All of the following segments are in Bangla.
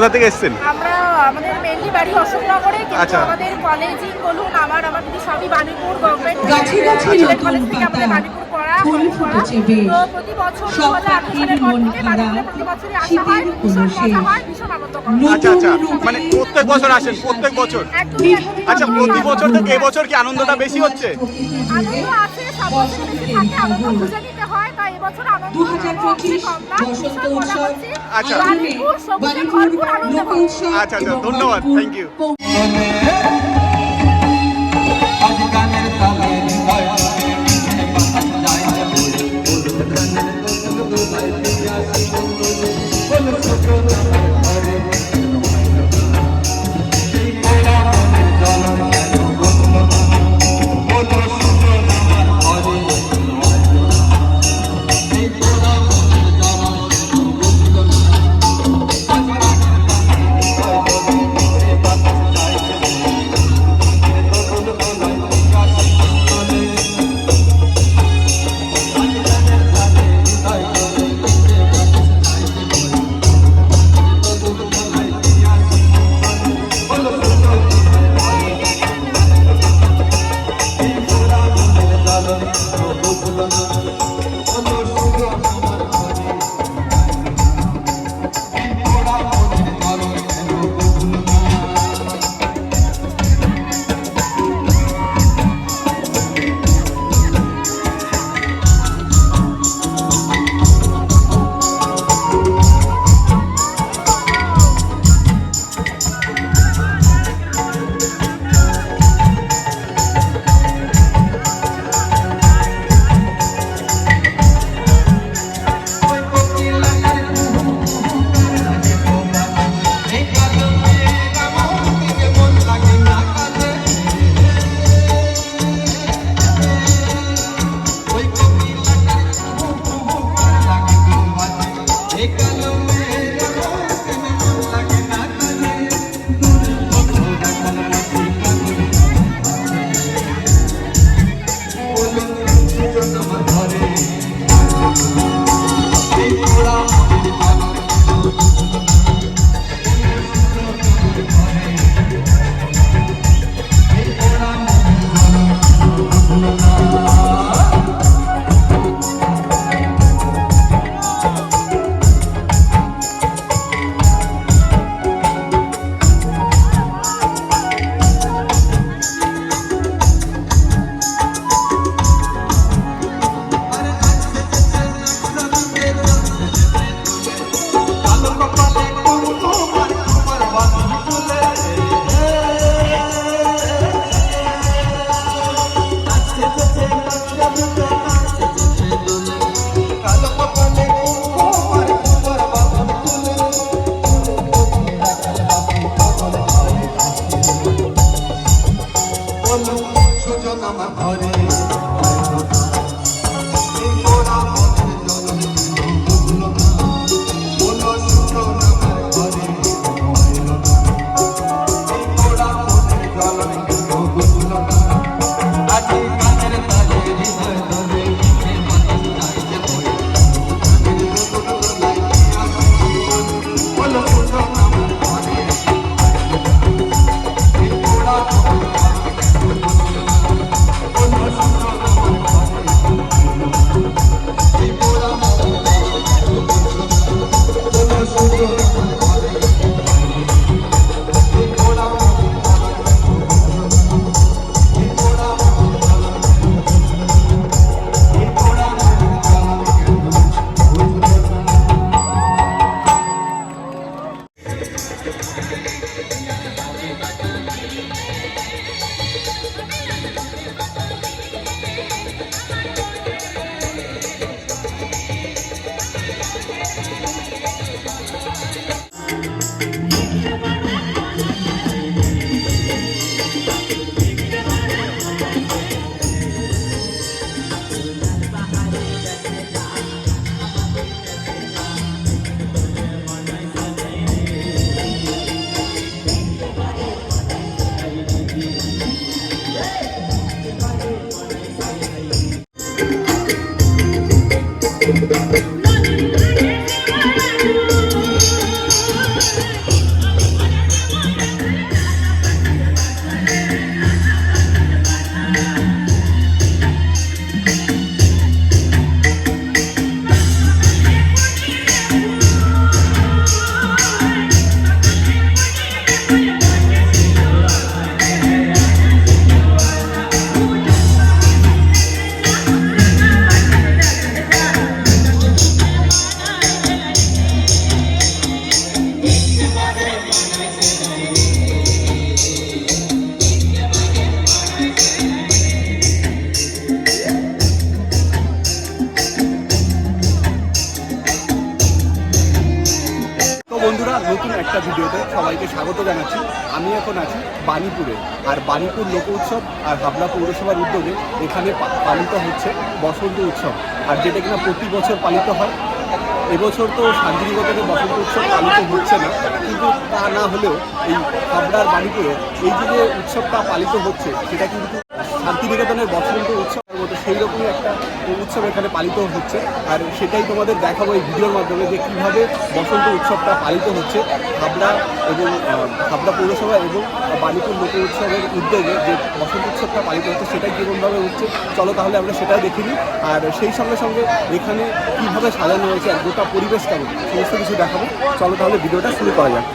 কোথা থেকে এসেছেন আমরা আমাদের মেনলি বাড়ি অশোকনগরে কিন্তু আচ্ছা। আমাদের কলেজিং বলুন আমার আমার দিদি সবই বাণীপুর গভর্নমেন্ট গাছে গাছে কলেজ নতুন থেকে আমাদের পাতা, বাণীপুর পড়া ফুল কলেজ। ফুটেছে বেশ। তো প্রতি বছর দু সব হাজার আঠারো সালের পর মন থেকে খারাপ, বাণীপুরে প্রতি বছরই আসা হয় শীতের ভীষণ কোনো মজা শেষ। হয় ভীষণ আনন্দ করা হয়। আচ্ছা আচ্ছা মানে প্রত্যেক বছর আসেন প্রত্যেক বছর একদমই একদমই আচ্ছা প্রতি। বছর থেকে এবছর কি আনন্দটা বেশি হচ্ছে আনন্দ আছে সব বছর বেশি থাকে আনন্দ খুঁজে নিতে হয় তাই এবছর আনন্দ বসন্ত উৎসব হচ্ছে আচ্ছা। ধন্যবাদ থ্যাংক ভরপুর আর বাণীপুর লোক উৎসব আর হাবড়া পৌরসভার উদ্যোগে এখানে পালিত হচ্ছে বসন্ত উৎসব। আর যেটা কিনা প্রতি বছর পালিত হয়, এবছর তো শান্তিনিকেতনে বসন্ত উৎসব পালিত হচ্ছে না, কিন্তু তা না হলেও এই হাবড়ার বাণীপুরে এই যে উৎসবটা পালিত হচ্ছে, সেটা কিন্তু শান্তিনিকেতনের বসন্ত উৎসবের মতো সেই রকমই একটা উৎসব এখানে পালিত হচ্ছে। আর সেটাই তোমাদের দেখাবো এই ভিডিওর মাধ্যমে যে কীভাবে বসন্ত উৎসবটা পালিত হচ্ছে। হাবড়া এবং হাবড়া পৌরসভা এবং বালিপুর লোক উৎসবের উদ্যোগে যে বসন্ত উৎসবটা পালিত হচ্ছে সেটাই কীরকমভাবে হচ্ছে, চলো তাহলে আমরা সেটাও দেখে নিই। আর সেই সঙ্গে সঙ্গে এখানে কীভাবে সাজানো হয়েছে আর গোটা পরিবেশ কেমন, সমস্ত কিছু দেখাবো। চলো তাহলে ভিডিওটা শুরু করা যাক।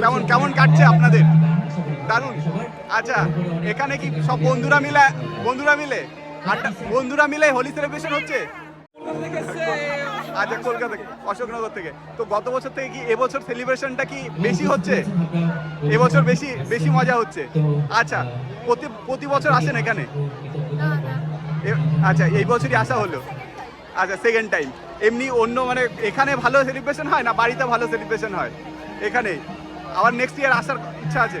কেমন কেমন কাটছে আপনাদের? দারুণ। আচ্ছা এখানে কি সব বন্ধুরা মিলে বন্ধুরা মিলে? বন্ধুরা মিলে হোলি সেলিব্রেশন হচ্ছে? আচ্ছা কলকাতা থেকে, অশোকনগর থেকে। তো গত বছর থেকে কি এবছর সেলিব্রেশনটা কি বেশি হচ্ছে? এবছর বেশি বেশি মজা হচ্ছে? আচ্ছা প্রতি প্রতি বছর আসেন এখানে? আচ্ছা এই বছরই আসা হলো। আচ্ছা সেকেন্ড টাইম এমনি অন্য মানে এখানে ভালো সেলিব্রেশন হয় না বাড়িতে ভালো সেলিব্রেশন হয়? এখানে আবার নেক্সট ইয়ার আসার ইচ্ছা আছে।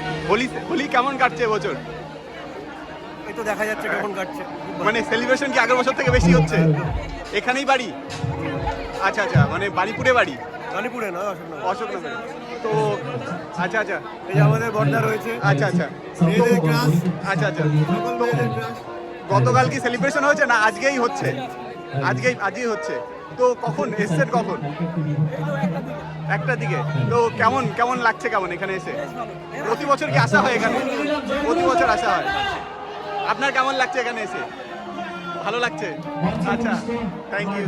হোলি হোলি কেমন কাটছে এবছর? এই তো দেখা যাচ্ছে কেমন কাটছে। মানে সেলিব্রেশন কি আগের বছর থেকে বেশি হচ্ছে? এখানেই বাড়ি? আচ্ছা আচ্ছা মানে বাড়িপুরে বাড়ি? কালীপুরে না অশোকনগর। অশোকনগরে। তো আচ্ছা আচ্ছা। এই যে আমাদের বর্দা রয়েছে। আচ্ছা আচ্ছা। মেয়েদের ক্লাস আচ্ছা আচ্ছা। গতকাল কি সেলিব্রেশন হয়েছে না আজকেই হচ্ছে? আজকেই আজই হচ্ছে। তো কখন? এসছেন কখন? একটা দিকে। তো কেমন কেমন লাগছে কেমন এখানে এসে? প্রতি বছর কি আসা হয় এখানে? প্রতি বছর আসা হয়। আপনার কেমন লাগছে এখানে এসে? ভালো লাগছে? আচ্ছা থ্যাংক ইউ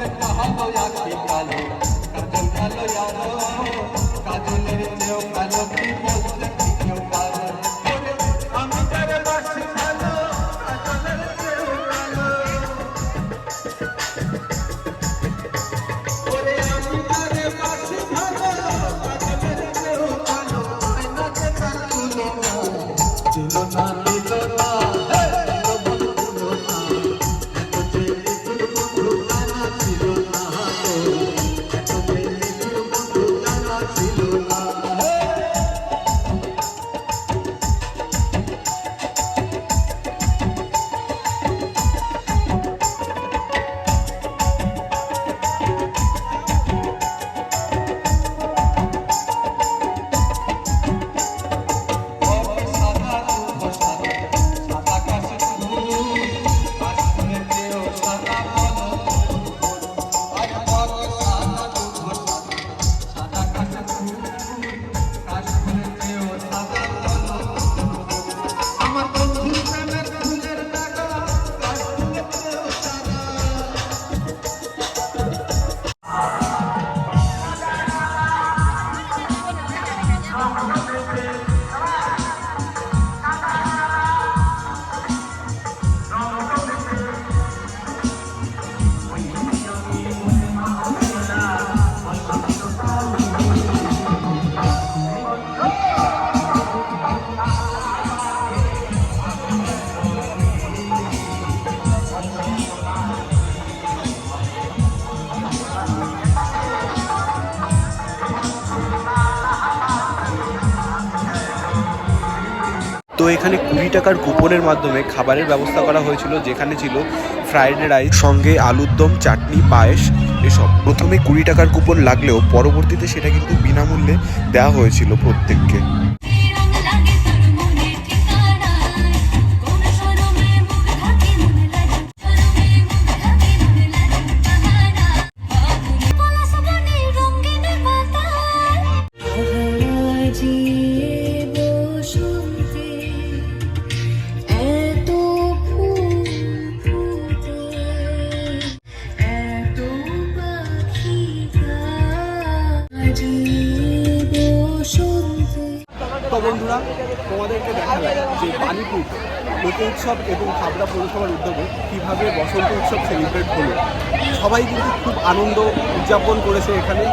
कहा तो याद निकालो कदम डालो यादो তো এখানে কুড়ি টাকার কুপনের মাধ্যমে খাবারের ব্যবস্থা করা হয়েছিল, যেখানে ছিল ফ্রাইড রাইস, সঙ্গে আলুর দম, চাটনি, পায়েস, এসব। প্রথমে কুড়ি টাকার কুপন লাগলেও পরবর্তীতে সেটা কিন্তু বিনামূল্যে দেওয়া হয়েছিল প্রত্যেককে। তোমাদেরকে দেখালাম যে বাণীপুর লোক উৎসব এবং হাবড়া পৌরসভার উদ্যোগে কীভাবে বসন্ত উৎসব সেলিব্রেট হলো। সবাই কিন্তু খুব আনন্দ উদযাপন করেছে এখানে।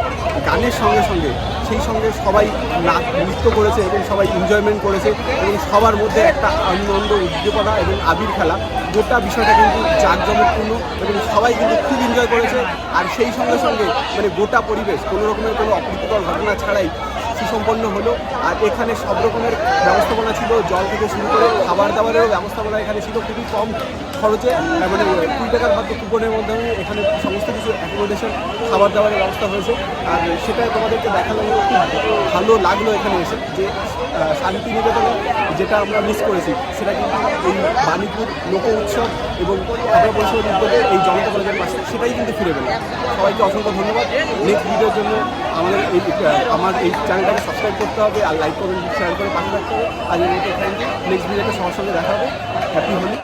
গানের সঙ্গে সঙ্গে, সেই সঙ্গে সবাই নাচ, নৃত্য করেছে এবং সবাই এনজয়মেন্ট করেছে এবং সবার মধ্যে একটা আনন্দ, উদ্দীপনা এবং আবির খেলা গোটা বিষয়টা কিন্তু জাঁকজমকপূর্ণ এবং সবাই কিন্তু খুব এনজয় করেছে। আর সেই সঙ্গে সঙ্গে মানে গোটা পরিবেশ, কোনো রকমের কোনো অপ্রীতিকর ঘটনা ছাড়াই সুসম্পন্ন হলো। আর এখানে সব রকমের ব্যবস্থাপনা ছিল, জল থেকে শুরু করে খাবার দাবারেরও ব্যবস্থাপনা এখানে ছিল খুবই কম খরচে। মানে কুড়ি টাকার মাত্র কুপনের মাধ্যমে এখানে সমস্ত কিছু অ্যাকোমোডেশন খাবার দাবারের ব্যবস্থা হয়েছে। আর সেটা তোমাদেরকে দেখালাম খুব ভালো লাগল এখানে এসে যে শান্তিনিকেতনে যেটা আমরা মিস করেছি, সেটা কিন্তু এই বাণীপুর লোক উৎসব এবং খাবার পরিষেবার উদ্যোগে এই জনতা কলেজের পাশে, সেটাই কিন্তু ফিরে পেলাম। সবাইকে অসংখ্য ধন্যবাদ। নেক্সট ভিডিওর জন্য আমাদের এই আমার এই চ্যানেলটাকে সাবস্ক্রাইব করতে হবে আর লাইক করবেন শেয়ার করে পাশে রাখতে হবে। আর নেক্সট ভিডিওতে সবার সঙ্গে দেখা হবে। হ্যাপি হোলি